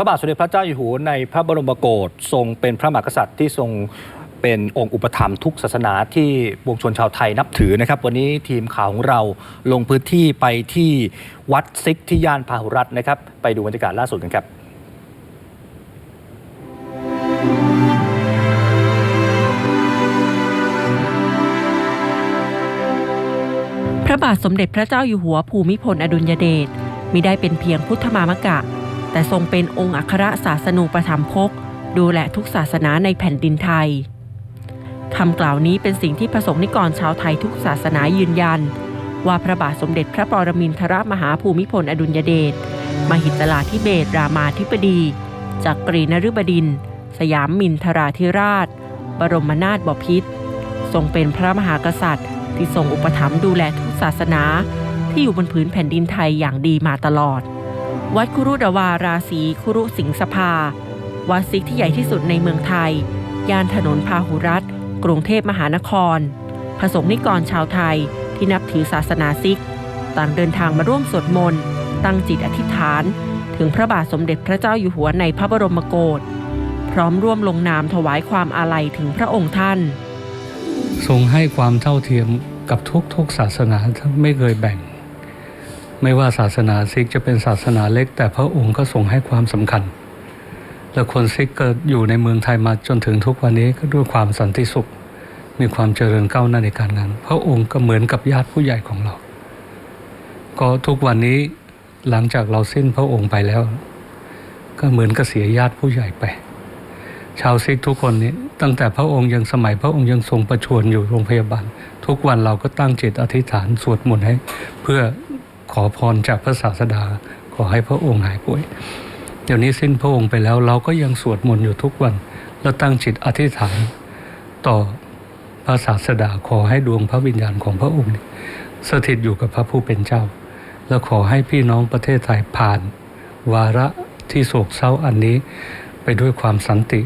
ระบาทสมเด็จพระเจ้าอยู่หัวในพระบรมโกศทรงเป็นพระมหากษัตริย์ที่ทรงเป็นองค์อุปถัมภ์ทุกศาสนาที่ปวงชนชาวไทยนับถือนะครับ วันนี้ทีมข่าวของเราลงพื้นที่ไปที่วัดซิกที่ย่านพาหุรัตน์นะครับ ไปดูบรรยากาศล่าสุดกันครับพระบาทสมเด็จพระเจ้าอยู่หัวภูมิพลอดุลยเดชมิได้เป็นเพียงพุทธมามกะ แต่ทรงเป็นองค์อัครศาสนูปถัมภกดูแลทุกศาสนาในแผ่นดินไทยคำกล่าวนี้เป็นสิ่งที่ประสงค์นิกรชาวไทยทุกศาสนายืนยัน ว่าพระบาทสมเด็จพระปรมินทรมหาภูมิพลอดุลยเดชมหิตลาธิเบศรามาธิบดีจากกรีนฤบดิน สยามมินทราธิราช บรมนาถบพิตรทรงเป็นพระมหากษัตริย์ ที่ทรงอุปถัมภ์ดูแลทุกศาสนา ที่อยู่บนผืนแผ่นดินไทยอย่างดีมาตลอด วัดคุรุดาวาราศีคุรุสิงสภา วัดซิกที่ใหญ่ที่สุดในเมืองไทย ย่านถนนพาหุรัตกรุงเทพมหานคร พระสงฆ์นิกรชาวไทยที่นับถือศาสนาซิก ต่างเดินทางมาร่วมสวดมนต์ ตั้งจิตอธิษฐาน ถึงพระบาทสมเด็จพระเจ้าอยู่หัวในพระบรมโกศพร้อมร่วมลงนามถวายความอาลัยถึงพระองค์ท่าน ทรงให้ความเท่าเทียมกับทุกๆศาสนาไม่เคยแบ่ง ไม่ว่าศาสนาซิกจะเป็นศาสนาเล็ก แต่พระองค์ก็ทรงให้ความสำคัญ และคนซิกก็อยู่ในเมืองไทยมาจนถึงทุกวันนี้ก็ด้วยความสันติสุข มีความเจริญก้าวหน้าในการงาน พระองค์ก็เหมือนกับญาติผู้ใหญ่ของเรา ก็ทุกวันนี้หลังจากเราสิ้นพระองค์ไปแล้ว ก็เหมือนกับเสียญาติผู้ใหญ่ไป ชาวซิกทุกคนนี้ตั้งแต่พระองค์ยังสมัยพระองค์ยังทรงประชวรอยู่โรงพยาบาล ทุกวันเราก็ตั้งจิตอธิษฐานสวดมนต์ให้ เพื่อ ขอพรจากพระศาสดา ขอให้พระองค์หายป่วย เดี๋ยวนี้สิ้นพระองค์ไปแล้วเราก็ยังสวดมนต์อยู่ทุกวัน แล้วตั้งจิตอธิษฐานต่อพระศาสดาขอให้ดวงพระวิญญาณของพระองค์สถิตอยู่กับพระผู้เป็นเจ้า แล้วขอให้พี่น้องประเทศไทยผ่าน วาระที่โศกเศร้าอันนี้ไปด้วยความสันติ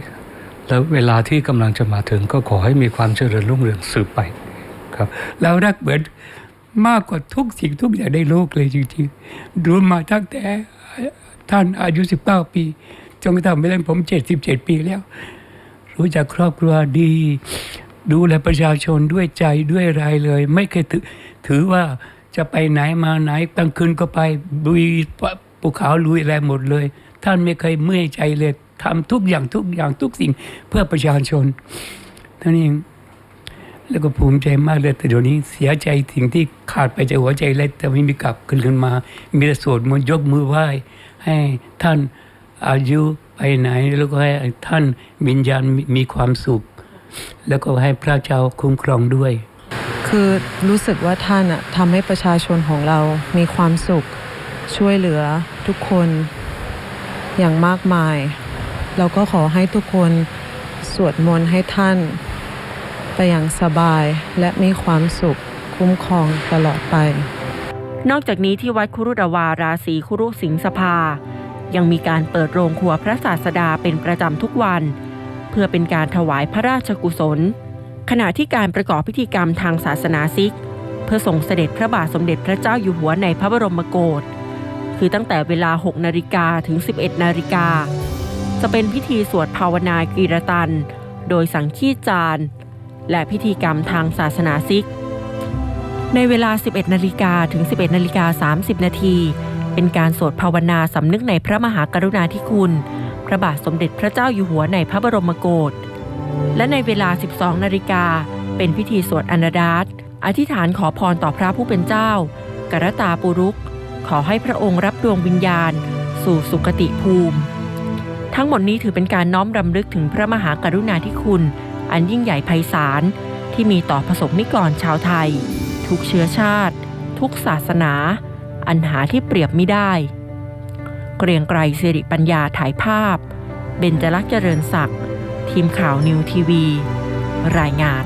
แล้วเวลาที่กำลังจะมาถึงก็ขอให้มีความเจริญรุ่งเรืองสืบไปครับเรารักเหมือน มากกว่าทุกสิ่งทุกอย่างในโลกเลยจริงๆรู้มาตั้งแต่ท่านอายุ 19 ปีจนกระทั่งไม่เล่นผม 77 ปีแล้ว รู้จักครอบครัวดี ดูแลประชาชนด้วยใจด้วยรายเลย ไม่เคยถือถือว่าจะไปไหนมาไหนกลางคืนก็ไปลุยภูเขาลุยอะไรหมดเลย ท่านไม่เคยเมื่อยใจเลยทำทุกอย่างทุกอย่างทุกสิ่งเพื่อประชาชนท่านเอง แล้วก็ภูมิใจมากเลยแต่เดี๋ยวนี้เสียใจสิ่งที่ขาดไปจากหัวใจเลยแต่ไม่มีกลับคืนขึ้นมา มีแต่สวดมนต์ยกมือไหว้ ให้ท่านอายุไปไหน แล้วก็ให้ท่านวิญญาณมีความสุข แล้วก็ให้พระเจ้าคุ้มครองด้วย คือรู้สึกว่าท่านอะทำให้ประชาชนของเรามีความสุข ช่วยเหลือทุกคนอย่างมากมาย เราก็ขอให้ทุกคนสวดมนต์ให้ท่าน ไปอย่างสบายและมีความสุขคุ้มครองตลอดไป นอกจากนี้ที่วัดคุรุดาวาราศีคุรุสิงสภา ยังมีการเปิดโรงครัวพระศาสดาเป็นประจำทุกวัน เพื่อเป็นการถวายพระราชกุศล ขณะที่การประกอบพิธีกรรมทางศาสนาซิก เพื่อส่งเสด็จพระบาทสมเด็จพระเจ้าอยู่หัวในพระบรมโกศคือตั้งแต่เวลา 6 นาฬิกาถึง 11 นาฬิกา จะเป็นพิธีสวดภาวนากีรตัน โดยสังคีจารย์ และพิธีกรรมทางศาสนาซิก ในเวลา 11นาฬิกาถึง 11นาฬิกา30นาทีเป็นการสวดภาวนาสำนึกในพระมหากรุณาธิคุณ พระบาทสมเด็จพระเจ้าอยู่หัวในพระบรมโกศและในเวลา 12นาฬิกาเป็นพิธีสวดอนาดาตอธิษฐานขอพรต่อพระผู้เป็นเจ้า กรตาปุรุก ขอให้พระองค์รับดวงวิญญาณ สู่สุคติภูมิ ทั้งหมดนี้ถือเป็นการน้อมรำลึกถึงพระมหากรุณาธิคุณ อันยิ่งใหญ่ไพศาลที่มีต่อประสบนิกรชาวไทย ทุกเชื้อชาติ ทุกศาสนา อันหาที่เปรียบไม่ได้ เกรียงไกรสิริปัญญาถ่ายภาพ เบญจลักษ์เจริญศักดิ์ทีมข่าวนิวทีวี รายงาน